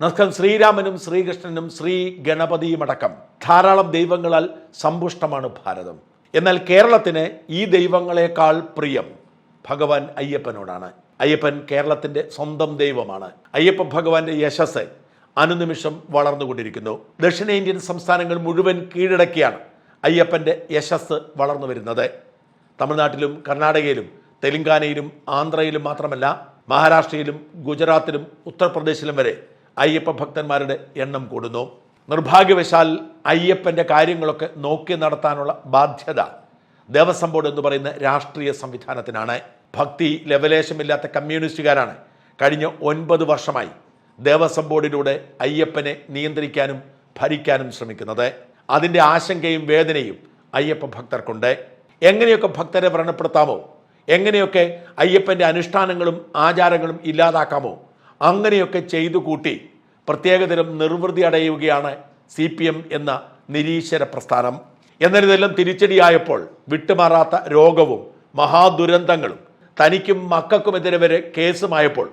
നമസ്കാരം ശ്രീരാമനും ശ്രീകൃഷ്ണനും ശ്രീ ഗണപതിയും അടക്കം ധാരാളം ദൈവങ്ങളാൽ സമ്പുഷ്ടമാണ് ഭാരതം. എന്നാൽ കേരളത്തിന് ഈ ദൈവങ്ങളെക്കാൾ പ്രിയം ഭഗവാൻ അയ്യപ്പനോടാണ്. അയ്യപ്പൻ കേരളത്തിന്റെ സ്വന്തം ദൈവമാണ്. അയ്യപ്പ ഭഗവാന്റെ യശസ് അനുനിമിഷം വളർന്നുകൊണ്ടിരിക്കുന്നു. ദക്ഷിണേന്ത്യൻ സംസ്ഥാനങ്ങൾ മുഴുവൻ കീഴടക്കിയാണ് അയ്യപ്പന്റെ യശസ് വളർന്നു വരുന്നത്. തമിഴ്നാട്ടിലും കർണാടകയിലും തെലങ്കാനയിലും ആന്ധ്രയിലും മാത്രമല്ല മഹാരാഷ്ട്രയിലും ഗുജറാത്തിലും ഉത്തർപ്രദേശിലും വരെ അയ്യപ്പ ഭക്തന്മാരുടെ എണ്ണം കൂടുന്നു. നിർഭാഗ്യവശാൽ അയ്യപ്പന്റെ കാര്യങ്ങളൊക്കെ നോക്കി നടത്താനുള്ള ബാധ്യത ദേവസ്വം ബോർഡ് എന്ന് പറയുന്ന രാഷ്ട്രീയ സംവിധാനത്തിനാണ്. ഭക്തി ലവലേശമില്ലാത്ത കമ്മ്യൂണിസ്റ്റുകാരാണ്. കഴിഞ്ഞ ഒൻപത് വർഷമായി ദേവസ്വം ബോർഡിലൂടെ അയ്യപ്പനെ നിയന്ത്രിക്കാനും ഭരിക്കാനും ശ്രമിക്കുന്നത്. അതിന്റെ ആശങ്കയും വേദനയും അയ്യപ്പ ഭക്തർക്കുണ്ട്. എങ്ങനെയൊക്കെ ഭക്തരെ വ്രണപ്പെടുത്താമോ? എങ്ങനെയൊക്കെ അയ്യപ്പന്റെ അനുഷ്ഠാനങ്ങളും ആചാരങ്ങളും ഇല്ലാതാക്കാമോ? അങ്ങനെയൊക്കെ ചെയ്തു കൂട്ടി പ്രത്യേകതരം നിർവൃതി അടയുകയാണ് സി പി എം എന്ന നിരീശ്വര പ്രസ്ഥാനം. എന്നാൽ ഇതെല്ലാം തിരിച്ചടിയായപ്പോൾ വിട്ടുമാറാത്ത രോഗവും മഹാദുരന്തങ്ങളും തനിക്കും മക്കൾക്കുമെതിരെ വരെ കേസുമായപ്പോൾ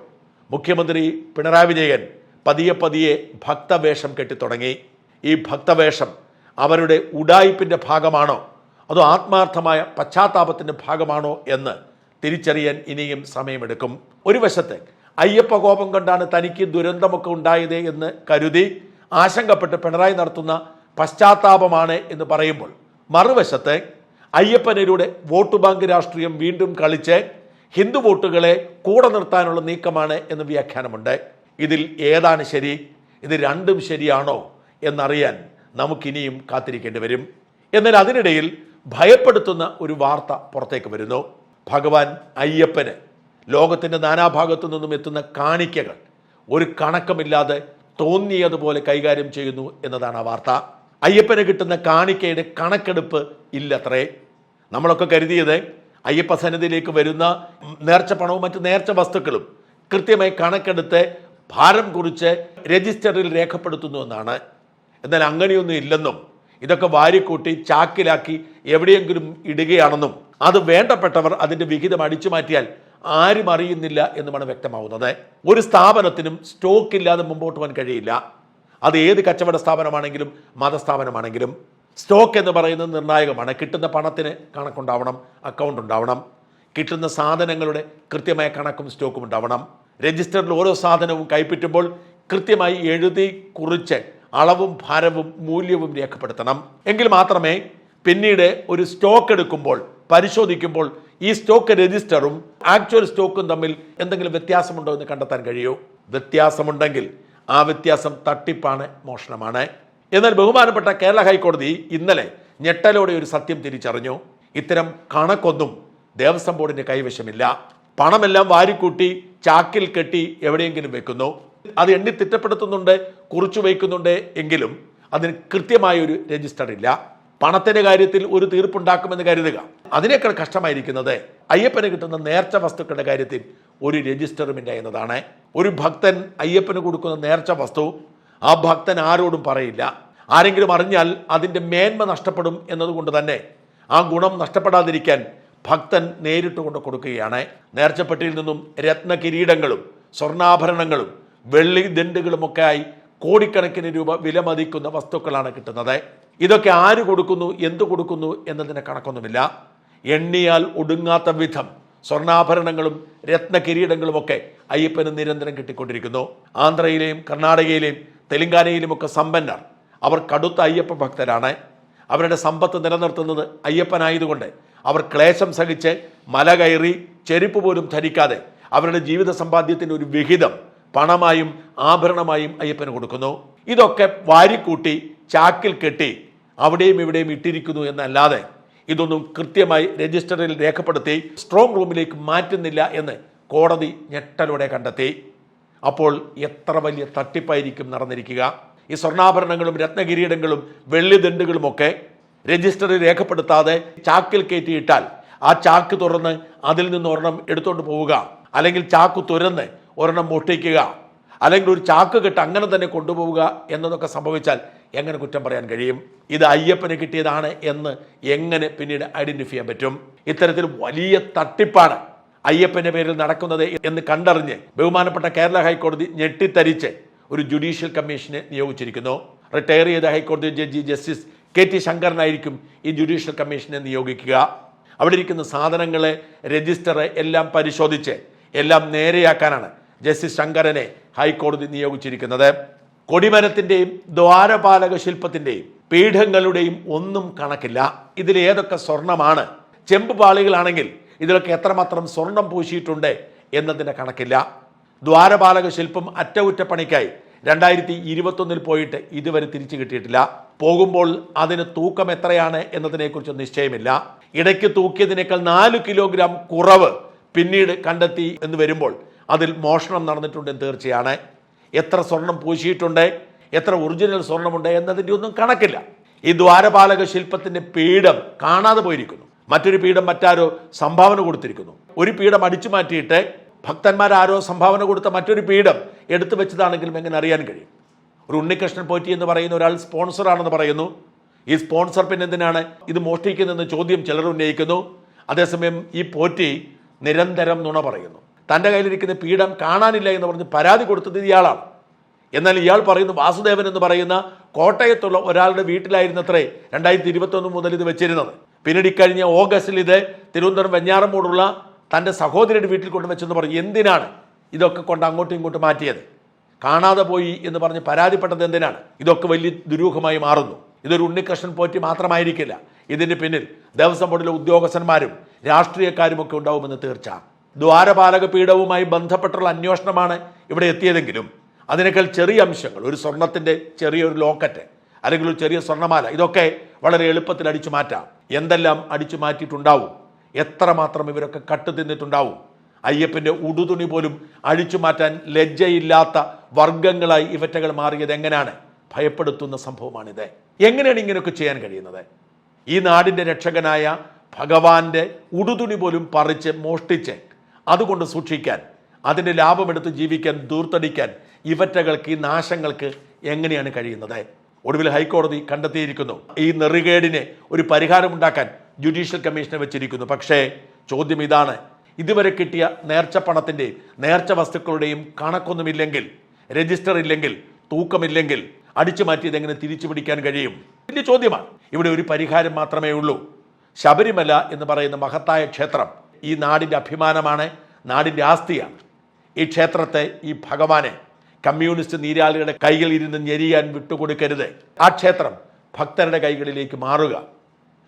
മുഖ്യമന്ത്രി പിണറായി വിജയൻ പതിയെ പതിയെ ഭക്തവേഷം കെട്ടിത്തുടങ്ങി. ഈ ഭക്തവേഷം അവരുടെ ഉഡായിപ്പിന്റെ ഭാഗമാണോ? അതോ ആത്മാർത്ഥമായ പശ്ചാത്താപത്തിന്റെ ഭാഗമാണോ എന്ന് തിരിച്ചറിയാൻ ഇനിയും സമയമെടുക്കും. ഒരു വശത്ത് അയ്യപ്പ കോപം കൊണ്ടാണ് തനിക്ക് ദുരന്തമൊക്കെ ഉണ്ടായത് എന്ന് കരുതി ആശങ്കപ്പെട്ട് പിണറായി നടത്തുന്ന പശ്ചാത്താപമാണ് എന്ന് പറയുമ്പോൾ മറുവശത്ത് അയ്യപ്പനിലൂടെ വോട്ട് ബാങ്ക് രാഷ്ട്രീയം വീണ്ടും കളിച്ച് ഹിന്ദു വോട്ടുകളെ കൂടെ നിർത്താനുള്ള നീക്കമാണ് എന്ന് വ്യാഖ്യാനമുണ്ട്. ഇതിൽ ഏതാണ് ശരി? ഇത് രണ്ടും ശരിയാണോ എന്നറിയാൻ നമുക്കിനിയും കാത്തിരിക്കേണ്ടി വരും. എന്നാൽ അതിനിടയിൽ ഭയപ്പെടുത്തുന്ന ഒരു വാർത്ത പുറത്തേക്ക് വരുന്നു. ഭഗവാൻ അയ്യപ്പന് ലോകത്തിന്റെ നാനാഭാഗത്തു നിന്നും എത്തുന്ന കാണിക്കകൾ. ഒരു കണക്കമില്ലാതെ തോന്നിയതുപോലെ കൈകാര്യം ചെയ്യുന്നു എന്നതാണ് ആ വാർത്ത. അയ്യപ്പന് കിട്ടുന്ന കാണിക്കയുടെ കണക്കെടുപ്പ് ഇല്ലത്രേ. നമ്മളൊക്കെ കരുതിയത് അയ്യപ്പ സന്നിധിയിലേക്ക് വരുന്ന നേർച്ച പണവും മറ്റ് നേർച്ച വസ്തുക്കളും കൃത്യമായി കണക്കെടുത്ത് ഭാരം കുറിച്ച് രജിസ്റ്ററിൽ രേഖപ്പെടുത്തുന്നു എന്നാണ്. എന്നാൽ അങ്ങനെയൊന്നും ഇല്ലെന്നും ഇതൊക്കെ വാരിക്കൂട്ടി ചാക്കിലാക്കി എവിടെയെങ്കിലും ഇടുകയാണെന്നും അത് വേണ്ടപ്പെട്ടവർ അതിന്റെ വിഹിതം അടിച്ചു മാറ്റിയാൽ ആരും അറിയുന്നില്ല എന്നുമാണ് വ്യക്തമാവുന്നത്. ഒരു സ്ഥാപനത്തിനും സ്റ്റോക്ക് ഇല്ലാതെ മുമ്പോട്ട് പോകാൻ കഴിയില്ല. അത് ഏത് കച്ചവട സ്ഥാപനമാണെങ്കിലും മതസ്ഥാപനമാണെങ്കിലും സ്റ്റോക്ക് എന്ന് പറയുന്നത് നിർണായകമാണ്. കിട്ടുന്ന പണത്തിന് കണക്കുണ്ടാവണം അക്കൗണ്ട് ഉണ്ടാവണം. കിട്ടുന്ന സാധനങ്ങളുടെ കൃത്യമായ കണക്കും സ്റ്റോക്കും ഉണ്ടാവണം. രജിസ്റ്ററിൽ ഓരോ സാധനവും കൈപ്പറ്റുമ്പോൾ കൃത്യമായി എഴുതി കുറിച്ച് അളവും ഭാരവും മൂല്യവും രേഖപ്പെടുത്തണം. എങ്കിൽ മാത്രമേ പിന്നീട് ഒരു സ്റ്റോക്ക് എടുക്കുമ്പോൾ പരിശോധിക്കുമ്പോൾ ഈ സ്റ്റോക്ക് രജിസ്റ്ററും ആക്ച്വൽ സ്റ്റോക്കും തമ്മിൽ എന്തെങ്കിലും വ്യത്യാസമുണ്ടോ എന്ന് കണ്ടെത്താൻ കഴിയൂ? വ്യത്യാസമുണ്ടെങ്കിൽ ആ വ്യത്യാസം തട്ടിപ്പാണ് മോഷണമാണ്. എന്നാൽ ബഹുമാനപ്പെട്ട കേരള ഹൈക്കോടതി ഇന്നലെ ഞെട്ടലോടെ ഒരു സത്യം തിരിച്ചറിഞ്ഞു. ഇത്തരം കണക്കൊന്നും ദേവസ്വം ബോർഡിന്റെ കൈവശമില്ല. പണമെല്ലാം വാരിക്കൂട്ടി ചാക്കിൽ കെട്ടി എവിടെയെങ്കിലും വെക്കുന്നു. അത് എണ്ണി തിട്ടപ്പെടുത്തുന്നുണ്ട് കുറിച്ചു വയ്ക്കുന്നുണ്ട് എങ്കിലും അതിന് കൃത്യമായ ഒരു രജിസ്റ്റർ ഇല്ല പണത്തിന്റെ കാര്യത്തിൽ ഒരു തീർപ്പുണ്ടാക്കുമെന്ന് കരുതുക. അതിനേക്കാൾ കഷ്ടമായിരിക്കുന്നത് അയ്യപ്പന് കിട്ടുന്ന നേർച്ച വസ്തുക്കളുടെ കാര്യത്തിൽ ഒരു രജിസ്റ്ററുമില്ല എന്നതാണ്. ഒരു ഭക്തൻ അയ്യപ്പന് കൊടുക്കുന്ന നേർച്ച വസ്തു ആ ഭക്തൻ ആരോടും പറയില്ല. ആരെങ്കിലും അറിഞ്ഞാൽ അതിന്റെ മേന്മ നഷ്ടപ്പെടും എന്നതുകൊണ്ട് തന്നെ ആ ഗുണം നഷ്ടപ്പെടാതിരിക്കാൻ ഭക്തൻ നേരിട്ട് കൊണ്ട് കൊടുക്കുകയാണ്. നേർച്ചപ്പെട്ടിയിൽ നിന്നും രത്ന കിരീടങ്ങളും സ്വർണാഭരണങ്ങളും വെള്ളി ദണ്ടുകളുമൊക്കെയായി കോടിക്കണക്കിന് രൂപ വിലമതിക്കുന്ന വസ്തുക്കളാണ് കിട്ടുന്നത്. ഇതൊക്കെ ആര് കൊടുക്കുന്നു എന്ത് കൊടുക്കുന്നു എന്നതിന് കണക്കൊന്നുമില്ല. എണ്ണിയാൽ ഒടുങ്ങാത്ത വിധം സ്വർണാഭരണങ്ങളും രത്ന കിരീടങ്ങളുമൊക്കെ അയ്യപ്പന് നിരന്തരം കിട്ടിക്കൊണ്ടിരിക്കുന്നു. ആന്ധ്രയിലെയും കർണാടകയിലെയും തെലങ്കാനയിലുമൊക്കെ സമ്പന്നർ. അവർ കടുത്ത അയ്യപ്പ ഭക്തരാണ്. അവരുടെ സമ്പത്ത് നിലനിർത്തുന്നത് അയ്യപ്പനായതുകൊണ്ട്. അവർ ക്ലേശം സഹിച്ച് മല കയറി ചെരുപ്പ് പോലും ധരിക്കാതെ അവരുടെ ജീവിത സമ്പാദ്യത്തിന്റെ ഒരു വിഹിതം പണമായും ആഭരണമായും അയ്യപ്പന് കൊടുക്കുന്നു. ഇതൊക്കെ വാരിക്കൂട്ടി ചാക്കിൽ കെട്ടി അവിടെയും ഇവിടെയും ഇട്ടിരിക്കുന്നു എന്നല്ലാതെ ഇതൊന്നും കൃത്യമായി രജിസ്റ്ററിൽ രേഖപ്പെടുത്തി സ്ട്രോങ് റൂമിലേക്ക് മാറ്റുന്നില്ല എന്ന് കോടതി ഞെട്ടലോടെ കണ്ടെത്തി. അപ്പോൾ എത്ര വലിയ തട്ടിപ്പായിരിക്കും നടന്നിരിക്കുക? ഈ സ്വർണാഭരണങ്ങളും രത്നകിരീടങ്ങളും വെള്ളിദണ്ടുകളുമൊക്കെ രജിസ്റ്ററിൽ രേഖപ്പെടുത്താതെ ചാക്കിൽ കയറ്റിയിട്ടാൽ ആ ചാക്ക് തുറന്ന് അതിൽ നിന്ന് ഒരെണ്ണം എടുത്തുകൊണ്ട് പോവുക. അല്ലെങ്കിൽ ചാക്ക് തുരന്ന് ഒരെണ്ണം മോഷ്ടിക്കുക അല്ലെങ്കിൽ ഒരു ചാക്ക് കെട്ട് അങ്ങനെ തന്നെ കൊണ്ടുപോവുക എന്നതൊക്കെ സംഭവിച്ചാൽ എങ്ങനെ കുറ്റം പറയാൻ കഴിയും? ഇത് അയ്യപ്പന് കിട്ടിയതാണ് എന്ന് എങ്ങനെ പിന്നീട് ഐഡന്റിഫൈ ചെയ്യാൻ പറ്റും? ഇത്തരത്തിൽ വലിയ തട്ടിപ്പാണ് അയ്യപ്പന്റെ പേരിൽ നടക്കുന്നത് എന്ന് കണ്ടറിഞ്ഞ് ബഹുമാനപ്പെട്ട കേരള ഹൈക്കോടതി ഞെട്ടിത്തരിച്ച് ഒരു ജുഡീഷ്യൽ കമ്മീഷനെ നിയോഗിച്ചിരിക്കുന്നു. റിട്ടയർ ചെയ്ത ഹൈക്കോടതി ജഡ്ജി ജസ്റ്റിസ് കെ ടി ശങ്കരനായിരിക്കും ഈ ജുഡീഷ്യൽ കമ്മീഷനെ നിയോഗിക്കുക. അവിടെ ഇരിക്കുന്ന സാധനങ്ങളെ രജിസ്റ്റർ എല്ലാം പരിശോധിച്ച് എല്ലാം നേരെയാക്കാനാണ് ജസ്റ്റിസ് ശങ്കരനെ ഹൈക്കോടതി നിയോഗിച്ചിരിക്കുന്നത്. കൊടിമരത്തിന്റെയും ദ്വാരപാലക ശില്പത്തിന്റെയും പീഠങ്ങളുടെയും ഒന്നും കണക്കില്ല. ഇതിൽ ഏതൊക്കെ സ്വർണമാണ്? ചെമ്പ് പാളികളാണെങ്കിൽ ഇതിലൊക്കെ എത്രമാത്രം സ്വർണം പൂശിയിട്ടുണ്ട് എന്നതിന്റെ കണക്കില്ല. ദ്വാരപാലക ശില്പം അറ്റകുറ്റപ്പണിക്കായി രണ്ടായിരത്തി ഇരുപത്തൊന്നിൽ പോയിട്ട് ഇതുവരെ തിരിച്ചു കിട്ടിയിട്ടില്ല. പോകുമ്പോൾ അതിന് തൂക്കം എത്രയാണ് എന്നതിനെക്കുറിച്ച് നിശ്ചയമില്ല. ഇടയ്ക്ക് തൂക്കിയതിനേക്കാൾ നാല് കിലോഗ്രാം കുറവ് പിന്നീട് കണ്ടെത്തി എന്ന് വരുമ്പോൾ അതിൽ മോഷണം നടന്നിട്ടുണ്ടെന്ന് തീർച്ചയാണ്. എത്ര സ്വർണം പൂശിയിട്ടുണ്ട് എത്ര ഒറിജിനൽ സ്വർണമുണ്ട് എന്നതിന്റെ ഒന്നും കണക്കില്ല. ഈ ദ്വാരപാലക ശില്പത്തിന്റെ പീഠം കാണാതെ പോയിരിക്കുന്നു. മറ്റൊരു പീഠം മറ്റാരോ സംഭാവന കൊടുത്തിരിക്കുന്നു. ഒരു പീഠം അടിച്ചു മാറ്റിയിട്ട് ഭക്തന്മാരാരോ സംഭാവന കൊടുത്ത മറ്റൊരു പീഠം എടുത്തു വെച്ചതാണെങ്കിലും എങ്ങനെ അറിയാൻ കഴിയും? ഒരു ഉണ്ണികൃഷ്ണൻ പോറ്റി എന്ന് പറയുന്ന ഒരാൾ സ്പോൺസറാണെന്ന് പറയുന്നു. ഈ സ്പോൺസർ പിന്നെ എന്തിനാണ്? ഇത് മോഷ്ടിക്കുന്നതെന്ന് ചോദ്യം ചിലർ ഉന്നയിക്കുന്നു. അതേസമയം ഈ പോറ്റി നിരന്തരം നുണ പറയുന്നു. തന്റെ കയ്യിലിരിക്കുന്ന പീഠം കാണാനില്ല എന്ന് പറഞ്ഞ് പരാതി കൊടുത്തത് ഇയാളാണ്. എന്നാൽ ഇയാൾ പറയുന്നു വാസുദേവൻ എന്ന് പറയുന്ന കോട്ടയത്തുള്ള ഒരാളുടെ വീട്ടിലായിരുന്നത്രേ രണ്ടായിരത്തി ഇരുപത്തൊന്ന് മുതൽ ഇത് വെച്ചിരുന്നത്. പിന്നീട് ഇക്കഴിഞ്ഞ ഓഗസ്റ്റിൽ ഇത് തിരുവനന്തപുരം വെഞ്ഞാറമൂടുള്ള തന്റെ സഹോദരിയുടെ വീട്ടിൽ കൊണ്ട് വെച്ചെന്ന് പറഞ്ഞു. എന്തിനാണ് ഇതൊക്കെ കൊണ്ട് അങ്ങോട്ടും ഇങ്ങോട്ടും മാറ്റിയത്? കാണാതെ പോയി എന്ന് പറഞ്ഞ് പരാതിപ്പെട്ടത് എന്തിനാണ്? ഇതൊക്കെ വലിയ ദുരൂഹമായി മാറുന്നു. ഇതൊരു ഉണ്ണികൃഷ്ണൻ പോറ്റി മാത്രമായിരിക്കില്ല. ഇതിന് പിന്നിൽ ദേവസ്വം ബോർഡിലെ ഉദ്യോഗസ്ഥന്മാരും രാഷ്ട്രീയക്കാരും ഒക്കെ ഉണ്ടാവുമെന്ന് തീർച്ച. ദ്വാരപാലക പീഠവുമായി ബന്ധപ്പെട്ടുള്ള അന്വേഷണമാണ് ഇവിടെ എത്തിയതെങ്കിലും അതിനേക്കാൾ ചെറിയ അംശങ്ങൾ ഒരു സ്വർണത്തിന്റെ ചെറിയൊരു ലോക്കറ്റ് അല്ലെങ്കിൽ ഒരു ചെറിയ സ്വർണമാല ഇതൊക്കെ വളരെ എളുപ്പത്തിൽ അടിച്ചു മാറ്റാം. എന്തെല്ലാം അടിച്ചു മാറ്റിയിട്ടുണ്ടാവും? എത്രമാത്രം ഇവരൊക്കെ കട്ട് തിന്നിട്ടുണ്ടാവും? അയ്യപ്പന്റെ ഉടുതുണി പോലും അഴിച്ചു മാറ്റാൻ ലജ്ജയില്ലാത്ത വർഗങ്ങളായി ഇവറ്റകൾ മാറിയത് എങ്ങനെയാണ്? ഭയപ്പെടുത്തുന്ന സംഭവമാണിത്. എങ്ങനെയാണ് ഇങ്ങനെയൊക്കെ ചെയ്യാൻ കഴിയുന്നത്? ഈ നാടിന്റെ രക്ഷകനായ ഭഗവാന്റെ ഉടുതുണി പോലും പറിച്ച് മോഷ്ടിച്ച് അതുകൊണ്ട് സൂക്ഷിക്കാൻ അതിന്റെ ലാഭമെടുത്ത് ജീവിക്കാൻ ദൂർത്തടിക്കാൻ ഇവറ്റകൾക്ക് ഈ നാശങ്ങൾക്ക് എങ്ങനെയാണ് കഴിയുന്നത്? ഒടുവിൽ ഹൈക്കോടതി കണ്ടെത്തിയിരിക്കുന്നു. ഈ നെറികേടിന് ഒരു പരിഹാരമുണ്ടാക്കാൻ ജുഡീഷ്യൽ കമ്മീഷനെ വെച്ചിരിക്കുന്നു. പക്ഷേ ചോദ്യം ഇതാണ്. ഇതുവരെ കിട്ടിയ നേർച്ച പണത്തിന്റെയും നേർച്ച വസ്തുക്കളുടെയും കണക്കൊന്നുമില്ലെങ്കിൽ രജിസ്റ്റർ ഇല്ലെങ്കിൽ തൂക്കമില്ലെങ്കിൽ അടിച്ചു മാറ്റിയത് എങ്ങനെ തിരിച്ചു പിടിക്കാൻ കഴിയും? ഇതിന്റെ ചോദ്യമാണ്. ഇവിടെ ഒരു പരിഹാരം മാത്രമേ ഉള്ളൂ. ശബരിമല എന്ന് പറയുന്ന മഹത്തായ ക്ഷേത്രം ഈ നാടിന്റെ അഭിമാനമാണ് നാടിന്റെ ആസ്തിയാണ്. ഈ ക്ഷേത്രത്തെ ഈ ഭഗവാനെ കമ്മ്യൂണിസ്റ്റ് നീരാളികളുടെ കൈകളിൽ ഇരുന്ന് ഞെരിയാൻ വിട്ടുകൊടുക്കരുത്. ആ ക്ഷേത്രം ഭക്തരുടെ കൈകളിലേക്ക് മാറുക.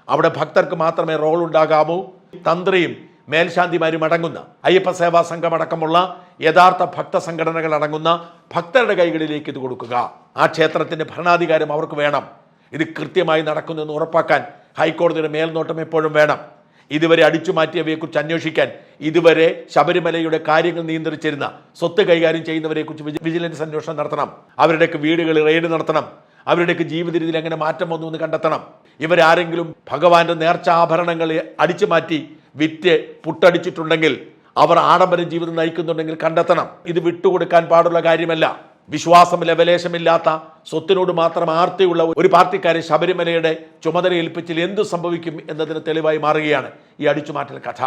അവിടെ ഭക്തർക്ക് മാത്രമേ റോൾ ഉണ്ടാകാവൂ. തന്ത്രിയും മേൽശാന്തിമാരും അടങ്ങുന്ന അയ്യപ്പ സേവാ സംഘം അടക്കമുള്ള യഥാർത്ഥ ഭക്ത സംഘടനകൾ അടങ്ങുന്ന ഭക്തരുടെ കൈകളിലേക്ക് ഇത് കൊടുക്കുക. ആ ക്ഷേത്രത്തിന്റെ ഭരണാധികാരം അവർക്ക് വേണം. ഇത് കൃത്യമായി നടക്കുന്നു എന്ന് ഉറപ്പാക്കാൻ ഹൈക്കോടതിയുടെ മേൽനോട്ടം എപ്പോഴും വേണം. ഇതുവരെ അടിച്ചു മാറ്റിയവയെക്കുറിച്ച് അന്വേഷിക്കാൻ ഇതുവരെ ശബരിമലയുടെ കാര്യങ്ങൾ നിയന്ത്രിച്ചിരുന്ന സ്വത്ത് കൈകാര്യം ചെയ്യുന്നവരെക്കുറിച്ച് വിജി- വിജിലൻസ് അന്വേഷണം നടത്തണം. അവരുടെയൊക്കെ വീടുകളിൽ റെയ്ഡ് നടത്തണം. അവരുടെയൊക്കെ ജീവിത രീതിയിൽ എങ്ങനെ മാറ്റം വന്നു എന്ന് കണ്ടെത്തണം. ഇവരാരെങ്കിലും ഭഗവാന്റെ നേർച്ച ആഭരണങ്ങൾ അടിച്ചു മാറ്റി വിറ്റ് പുട്ടടിച്ചിട്ടുണ്ടെങ്കിൽ അവർ ആഡംബര ജീവിതം നയിക്കുന്നുണ്ടെങ്കിൽ കണ്ടെത്തണം. ഇത് വിട്ടുകൊടുക്കാൻ പാടുള്ള കാര്യമല്ല. വിശ്വാസം ലവലേശമില്ലാത്ത സ്വത്തിനോട് മാത്രം ആർത്തിയുള്ള ഒരു പാർട്ടിക്കാരെ ശബരിമലയുടെ ചുമതല ഏൽപ്പിച്ചിൽ എന്തു സംഭവിക്കും എന്നതിന് തെളിവായി മാറുകയാണ് ഈ അടിച്ചുമാറ്റൽ കഥ.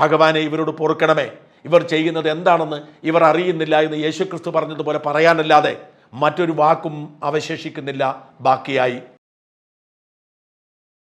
ഭഗവാനെ ഇവരോട് പൊറുക്കണമേ. ഇവർ ചെയ്യുന്നത് എന്താണെന്ന് ഇവർ അറിയുന്നില്ല എന്ന് യേശുക്രിസ്തു പറഞ്ഞതുപോലെ പറയാനല്ലാതെ മറ്റൊരു വാക്കും അവശേഷിക്കുന്നില്ല. ബാക്കിയായി